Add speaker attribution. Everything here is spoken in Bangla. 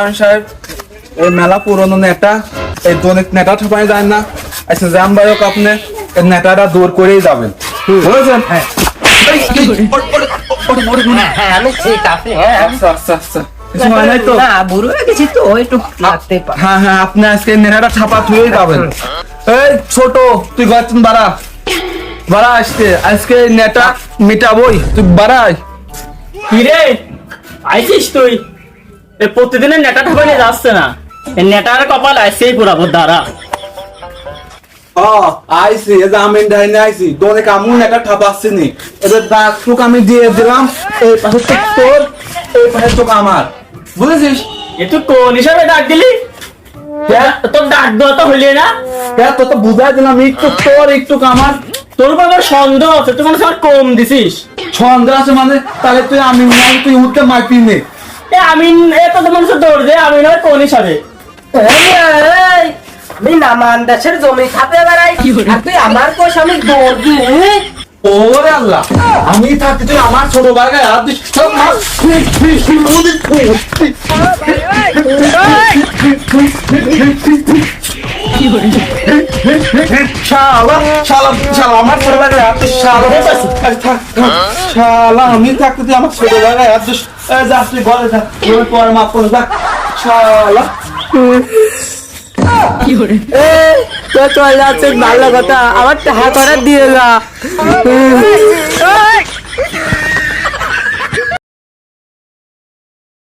Speaker 1: আমি সাহেব এই মেলা পুরনো নেতা এই দোনে নেতা ঠোপাই যায় না আচ্ছা জাম বায়ক আপনি এই নেতাটা দূর করেই যাবেন। বুঝেছেন? হ্যাঁ।
Speaker 2: হ্যাঁ আমি ঠিক
Speaker 1: আচ্ছা আচ্ছা আচ্ছা। আপনি আজকে ছাপা থুয়েই যাবেন। এই ছোট তুই গাছেন বাড়া। বাড়া আজকে আজকে নেতা মিটাবই। তুই বাড়াই
Speaker 3: কিরে? আইছিস তুই? প্রতিদিনের নেটা ঠাপাইলে যাচ্ছে না। এই নেটার কপাল আইসেই পুরাবো দাঁড়া
Speaker 1: আইসি এই আমি ডাইনে আইসি দোনে কামু নেতা ঠাপাচ্ছি নি। এবার দাগ আমি দিয়ে দিলাম এই পাশে তো তোর এই পাশে তোক আমার। বুঝেছিস?
Speaker 3: এ তুই কোন হিসাবে ডাক দিলি?
Speaker 1: হ্যাঁ।
Speaker 3: তোর ডাক দেওয়া তো হইলে না।
Speaker 1: হ্যাঁ তো তো বুঝাই দিলাম একটু তোর একটু আমার।
Speaker 3: তোর উপর আমার সন্দেহ আছে তুই মনে কম দিছিস।
Speaker 1: ছন্দ আছে মানে তাহলে তুই আমি তুই উঠতে মারবি নে।
Speaker 3: এ আমি এত তো দৌড় দে আমি কোন
Speaker 2: নামান দেশের জমি খাতে বেড়াই আর তুই আমার কোষ আমি দৌড় দিই
Speaker 1: ওরে আল্লাহ আমি থাকতে তুই আমার ছোট ভাইকে হাত দিস সব মার। শালা শালা শালা আমার ছোট ভাইকে হাত দিস শালা থাক, থাক, থাক। শালা আমি থাকতে তুই আমার ছোট ভাইকে হাত দিস এ, যা তুই বলে যা তুই পরে মাপ করে যা শালা।
Speaker 2: তো চল যাচ্ছে ভালো কথা। আমার টাকা করা দিয়ে যা।